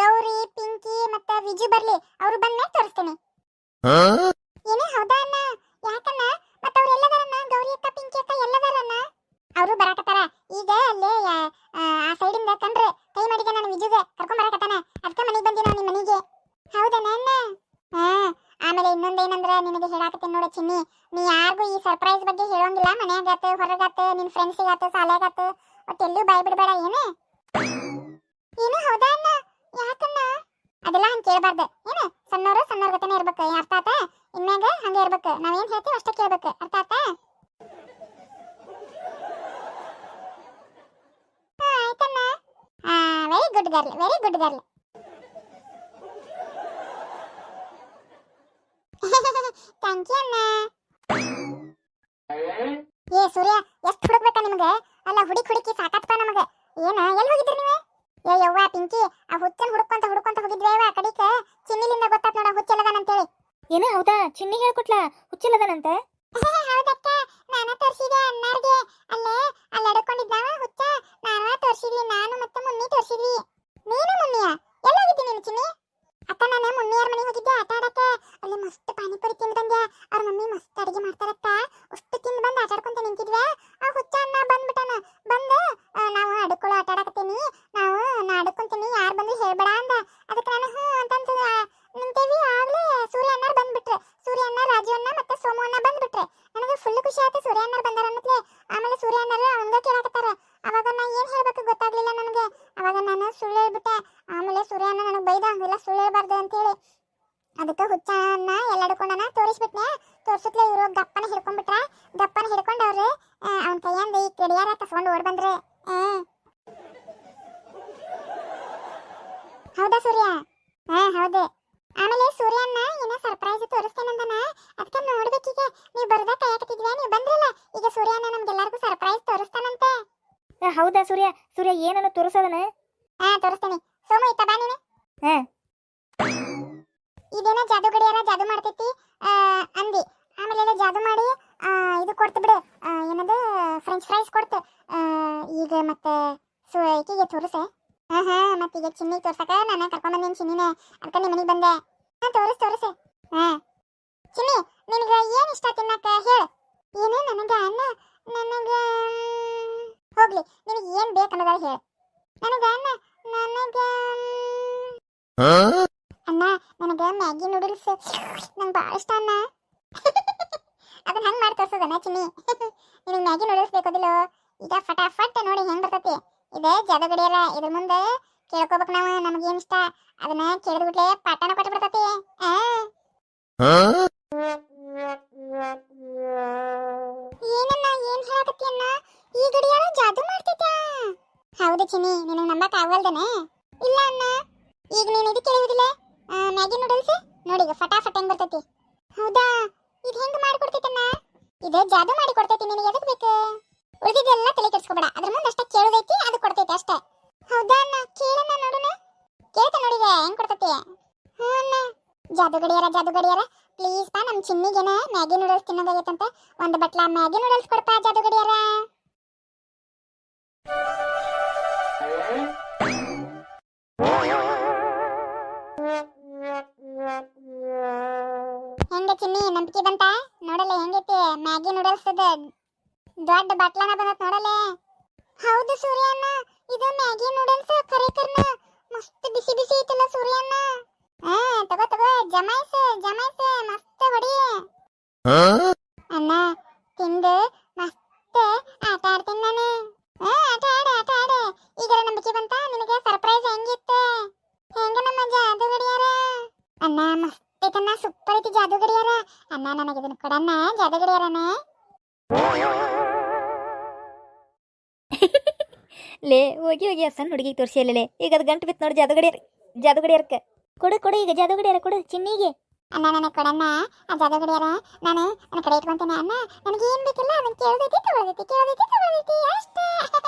ಗೌರಿ ಪಿಂಕಿ ಮತ್ತೆ ವಿಜು ಬರ್ಲಿ ಅವರು ಬಂದ್ಮೇಲೆ ತೋರಿಸ್ತೀನಿ. ಏನೇ ಹೌದಾ ಅಣ್ಣ? ಯಾಕಣ್ಣ? ಮತ್ತೆ ಅವ್ರು ಎಲ್ಲದಾರಣ್ಣ? ಗೌರಿ ಅಕ್ಕ ಪಿಂಕಿ ಅಕ್ಕ ಎಲ್ಲದರನ್ನ ಅವರು ಬರಾಕತ್ತಾರ. ಈಗ ಅಲ್ಲೇ ಆ ಸೈಡಿಂದ ಕಂಡ್ರೆ ಕೈ ಮಾಡಿದ ನಾನು ವಿಜುಗೆ ಕರ್ಕೊಂಡ್ ಬರಾಕತ್ತಾನ. ಅದಕ್ಕೆ ಮನೆಗೆ ಬಂದಿನ ನಿಮ್ಮ ಮನೆಗೆ. ಹೌದಣ್ಣ ಅಣ್ಣ? ಹಾ. ಆಮೇಲೆ ಇನ್ನೊಂದೇನಂದ್ರ ನಿನಗೆ ಹೇಳಾಕತ್ತೀನಿ ನೋಡ ಚಿನ್ನಿ. ನೀ ಯಾರಿಗೂ ಈ ಸರ್ಪ್ರೈಸ್ ಬಗ್ಗೆ ಹೇಳೋಂಗಿಲ್ಲ. ಮನ್ಯಾಗಾತ ಹೊರಗಾತ ನಿನ್ ಫ್ರೆಂಡ್ಸಿಗಾತ ಸಾಲಾಗಾತ ಒಟ್ಟೆಲ್ಲೂ ಬಾಯ್ ಬಿಡಬೇಡ ಏನೇ? ಕೇಳಬಾರ್ದು ಏನು ಸಣ್ಣವರು ಸಣ್ಣವ್ರ ಗತನೇ ಇರ್ಬೇಕು. ಅರ್ಥ ಆತ? ಇನ್ಮ್ಯಾಗ ಹಂಗೆ ಇರ್ಬೇಕು. ನಾವೇನ್ ಹೇಳ್ತೀವಿ ಅಷ್ಟೇ ಕೇಳ್ಬೇಕು. ಅರ್ಥ ಆತ? ಹಾ, ಆಯ್ತಣ್ಣ very good girl very good girl thank you ಅಣ್ಣ ಏ ಸೂರ್ಯ ಎಷ್ಟು ಹುಡುಕ್ಬೇಕಾ ನಿಮ್ಗೆ? ಅಲ್ಲ ಹುಡುಕಿ ಹುಡುಕಿ ಸಾಕಾತ್ಪ ನಮಗೆ. ಏನ ಎಲ್ಲಿ ಹೋಗಿದ್ರಿ ನೀವು? ಏ ಯವ್ವ ಪಿಂಕಿ ಆ ಹುಚ್ಚನ್ ಹುಡುಕೊಂತ ಹುಡುಕೊಂತ ಹೋಗಿದ್ವೇವ ಕಡಿಕ? ಚಿನ್ನಿಲಿಂದ ಗೊತ್ತಾತ್ ನೋಡ ಹುಚ್ಚಲ್ಲದಾನಂತೇಳಿ ಏನು ಹೌದಾ? ಚಿನ್ನಿ ಹೇಳ್ಕೊಟ್ಲ? ಹುಚ್ಚಿಲ್ಲದನಂತೆ ಹೌದಕ್ಕ. ನಾನ ತೋರ್ಸಿದೆ ಅನ್ನಾರ್ಗೆ ಅಲ್ಲೇ ಅಲ್ಲಿ ಅಡ್ಕೊಂಡಿದ್ದಾವ ಹುಚ್ಚ. ನಾನ ತೋರ್ಸಿದ್ವಿ ನಾನು ಮತ್ತೆ ಮುನ್ನಿ ತೋರ್ಸಿದ್ವಿ. ನೀನು ಮುನ್ನಿಯ? ಎಲ್ಲೋಗಿದ್ದಿ ನೀನು ಚಿನ್ನಿ? ಅಕ್ಕ ನಾನು ಮುನ್ನಿಯರ ಮನೆಗೆ ಹೋಗಿದ್ದೆ ಆಟ ಆಡಕ್ಕೆ. ಅಲ್ಲಿ ಮಸ್ತ್ ಪಾನಿಪುರಿ ತಿಂದು ಬಂದೆ ಅವ್ರ ಮಮ್ಮಿ ಮಸ್ತ್ ಅಡಿಗೆ ಮಾಡ್ತಾರಕ್ಕ ಅಷ್ಟು ತಿಂದು ಬಂದು ಆಟ ಆಡ್ಕೊಂತ ನಿಂತಿದ್ವೆ ಆ ಹುಚ್ಚ ಅಣ್ಣ ಬಂದ್ಬಿಟ್ಟಾನ ಬಂದು ಆ, ನಾವು ಅಡ್ಕೊಳ್ಳೋ ಆಟ ಆಡಕತ್ತೀನಿ ನಾವು ನಾ ಅಡ್ಕೊಂತೀನಿ ಯಾರು ಬಂದು ಹೇಳ್ಬೇಡ ಅಂದ ಅದಕ್ಕೆ ನಾನು ಹ್ಞೂ ಅಂತಂತ ನಿಂತೇವಿ ಆಗ್ಲೇ ಸೂರ್ಯ ಅಣ್ಣಾರ್ ಬಂದ್ಬಿಟ್ರೆ ಸೂರ್ಯ ಅಣ್ಣ ರಾಜು ಅಣ್ಣ ಮತ್ತೆ ಸೋಮು ಅಣ್ಣ ಬಂದ್ಬಿಟ್ರೆ ನನಗೆ ಫುಲ್ ಖುಷಿ ಆಯ್ತು ಸೂರ್ಯ ಅಣ್ಣಾರ್ ಬಂದಾರ ಅನ್ನತ್ಲೆ ಆಮೇಲೆ ಸೂರ್ಯ ಅಣ್ಣಾರು ಅವಂಗ ಕೇಳಾಕತ್ತಾರ ಅವಾಗ ನಾ ಏನ್ ಹೇಳ್ಬೇಕು ಗೊತ್ತಾಗ್ಲಿಲ್ಲ ನನಗೆ ಅವಾಗ ನಾನು ಸುಳ್ಳು ಹೇಳ್ಬಿಟ್ಟೆ. ಆಮೇಲೆ ಸೂರ್ಯನ ನನಗೆ ಬೈದ ಹಂಗೆಲ್ಲ ಸುಳ್ಳು ಹೇಳ್ಬಾರ್ದು ಅಂತೇಳಿ. ಅದಕ್ಕೆ ಹುಚ್ಚ ಅಣ್ಣ ಎಲ್ಲ ಹಿಡ್ಕೊಂಡನ ತೋರಿಸ್ಬಿಟ್ನೆ. ತೋರಿಸುತ್ತಲೇ ಇವರು ಗಪ್ಪನ ಹಿಡ್ಕೊಂಡ್ಬಿಟ್ರ. ಗಪ್ಪನ ಹಿಡ್ಕೊಂಡು ಅವ್ರು ಅವನ ಕೈಯಿಂದ ಈ ಕಡಿಯಾರ ಕಸ್ಕೊಂಡು ಓಡ್ ಬಂದ್ರೆ. ಹೌದಾ ಸೂರ್ಯ? ಹಾ ಹೌದು. ಆಮೇಲೆ ಸೂರ್ಯ ಅಣ್ಣ ಏನೋ ಸರ್ಪ್ರೈಸ್ ತೋರಿಸ್ತೇನಂದನ ಅದಕ್ಕೆ ನೋಡ್ಬೇಕೀಗ. ನೀವು ಬರ್ದ ಕಾಯಕತ್ತಿದ್ವಿ ನೀವು ಬಂದ್ರಲ್ಲ. ಈಗ ಸೂರ್ಯನ ನಮ್ಗೆಲ್ಲರಿಗೂ ಸರ್ಪ್ರೈಸ್ ತೋರಿಸ್ತಾನಂತೆ. ಹೌದಾ ಸೂರ್ಯ? ಸೂರ್ಯ ಏನನ್ನು ತೋರಿಸೋದನ? ಹಾ ತೋರಿಸ್ತೇನೆ. ಸೋಮು ಇತ್ತ ಬಾ ನೀನು. ಹಾ. ಇದೇನೋ ಜಾದು ಗಡಿಯಾರ ಜಾದು ಮಾಡ್ತೈತಿ. ಅಂದಿ. ಆಮೇಲೆ ಜಾದು ಮಾಡಿ ಇದು ಕೊಡ್ತು ಬಿಡು. ಏನದು? ಫ್ರೆಂಚ್ ಫ್ರೈಸ್ ಕೊಡ್ತು. ಈಗ ಮತ್ತೆ ಸೊ ಈಕಿಗೆ ತೋರಿಸೆ. ಹಾ ಹಾ ಮತ್ತೆ ಈಗ ಚಿನ್ನಿ ತೋರ್ಸಕ ನಾನು ಕರ್ಕೊಂಡ್ ಬಂದೇನಿ ಚಿನ್ನಿನೇ. ಅದಕ್ಕೆ ನಿಮ್ಮ ಮನೆಗೆ ಬಂದೆ. ಹಾ ತೋರಿಸ್ ತೋರಿಸೆ. ಹಾ. ಚಿನ್ನಿ ನಿನಗೆ ಏನು ಇಷ್ಟ ತಿನ್ನಕ ಹೇಳು. ಏನು? ನನಗೆ ಅನ್ನ? ನನಗೆ ಹೋಗ್ಲಿ. ನಿನಗೆ ಏನು ಬೇಕು ಅನ್ನೋದಾರ ಹೇಳು ನನಗೆ ಅನ್ನ ನನಗೆ ಅಣ್ಣ ನನಗೆ ಮ್ಯಾಗಿ ನೂಡಲ್ಸ್. ನಂಗೆ ಭಾಳ ಇಷ್ಟ ಅಣ್ಣ ಅದನ್ನ ಹಂಗೆ ಮಾಡಿ ತೋರ್ಸೋದಣ್ಣ ಚಿನ್ನಿ? ನಿನಗೆ ಮ್ಯಾಗಿ ನೂಡಲ್ಸ್ ಬೇಕೋದಿಲ್ಲ? ಈಗ ಫಟಾಫಟ್ ನೋಡಿ ಹೆಂಗ್ ಬರ್ತತಿ. ಇದೆ ಜಾದಗಡಿಯರ ಇದ್ರ ಮುಂದೆ ಕೇಳ್ಕೊಬೇಕು ನಾವು. ನಮಗೇನು ಇಷ್ಟ? ಅದನ್ನ ಕೇಳಿದ್ಬಿಟ್ಲೆ ಪಾಠನ ಕೊಟ್ಟು ಬಿಡ್ತತಿ ಏನನ್ನ ಏನ್ ಹೇಳಕತ್ತಿ ಅಣ್ಣ ಈ ಗಡಿಯಾರ ಜಾದು ಮಾಡ್ತೈತಾ ಹೌದು ಚಿನ್ನಿ ನಿನಗೆ ನಂಬಕ್ ಆಗಲ್ದನೆ ಇಲ್ಲ ಅಣ್ಣ ಈಗ ನೀನು ಇದು ಕೇಳುವುದಿಲ್ಲ ಮ್ಯಾಗಿ ನೂಡಲ್ಸ್ ನೋಡಿ ಈಗ ಫಟಾಫಟ್ ಹೆಂಗ್ ಬರ್ತೈತಿ. ಹೌದಾ? ಇದು ಹೆಂಗ್ ಮಾಡ್ಕೊಡ್ತೈತಣ್ಣ? ಇದು ಜಾದು ಮಾಡಿ ಕೊಡ್ತೈತಿ ನಿನಗೆ, ಎದಕ್ ಬೇಕು? ಉಳಿದಿದ್ದೆಲ್ಲ ತಲೆ ಕೆಡಿಸ್ಕೊಬೇಡ. ಅದ್ರ ಮುಂದೆ ಅಷ್ಟೇ ಕೇಳೋದೈತಿ, ಅದು ಕೊಡ್ತೈತಿ ಅಷ್ಟೇ. ಹೌದಾ ಅಣ್ಣ? ಕೇಳಣ್ಣ ನೋಡೋಣ ಕೇಳ್ತ ನೋಡಿದೆ, ಹೆಂಗ್ ಕೊಡ್ತೈತಿ? ಹ್ಞೂ ಅಣ್ಣ. ಜಾದು ಗಡಿಯಾರ ಜಾದು ಗಡಿಯಾರ. ಪ್ಲೀಸ್ ಪಾ ನಮ್ಮ ಚಿನ್ನಿಗೆನ ಮ್ಯಾಗಿ ನೂಡಲ್ಸ್ ತಿನ್ನೋದಾಗೈತಂತ. ಒಂದು ಬಟ್ಲ ಮ್ಯಾಗಿ ನೂಡಲ್ಸ್ ಕೊಡಪ್ಪ ಜಾದು ಗಡಿಯಾರ. ಮ್ಯಾಗಿ ನೂಡಲ್ಸ್ ಅದ ದೊಡ್ಡ ಬಟ್ಲನ ಬಂದತ್ ನೋಡಲ್ಲ ಹೌದು ಸೂರ್ಯಣ್ಣ ಇದು ಮ್ಯಾಗಿ ನೂಡಲ್ಸ್ ಕರಿಕರ್ನ ಮಸ್ತ್ ಬಿಸಿ ಬಿಸಿ ಐತಲ್ಲ ಸೂರ್ಯಣ್ಣ. ಹಾ ತಗೋ ತಗೋ ಜಮಾಯ್ಸ ಜಮಾಯ್ಸ ಮಸ್ತ್ ಹೊಡಿ. ಅಣ್ಣ ತಿಂದು ಮಸ್ತ್ ಆಟ ಆಡ್ತೀನಿ ನಾನು ಹಾ ಆಟ ಆಡ ಆಟ ಆಡ ಈಗ ನಂಬಿಕೆ ಬಂತ ನಿನಗೆ ಸರ್ಪ್ರೈಸ್ ಹೆಂಗಿತ್ತು ಹೆಂಗ ನಮ್ಮ ಜಾದು ಗಡಿಯಾರ ಅಣ್ಣ ಮಸ್ತ್ ಐತಣ್ಣ ಸೂಪರ್ ಐತಿ ಜಾದು ಗಡಿಯಾರ ಅಣ್ಣ ನನಗೆ ಇದನ್ನ ಕೊಡಣ್ಣ ಜಾದು ಗಡಿಯಾರನ ಲೇ ಹೋಗಿ ಹೋಗಿ ಅಸನ್ ಹುಡುಗಿಗೆ ತೋರಿಸಿ ಅಲ್ಲೇ ಈಗ ಅದು ಗಂಟು ಬಿತ್ತು ನೋಡಿ ಜಾದುಗಡಿಯರ್ ಜಾದುಗಡಿಯರ್ಕ. ಕೊಡು ಕೊಡು ಈಗ ಜಾದುಗಡಿಯರ ಕೊಡು ಚಿನ್ನಿಗೆ. ಅಣ್ಣ ನನಗೆ ಕೊಡಣ್ಣ ಆ ಜಾದು ಗಡಿಯಾರ ನಾನು ನನ್ನ ಕಡೆ ಇಟ್ಕೊಂತೇನೆ ಅಣ್ಣ ನನಗೆ ಏನು ಬೇಕಿಲ್ಲ ಅದನ್ನ ಕೇಳ್ದೈತಿ ತಗೊಳ್ದೈತಿ ಕೇಳ್ದೈತಿ ತಗೊಳ್ದೈತಿ ಅಷ್ಟೇ.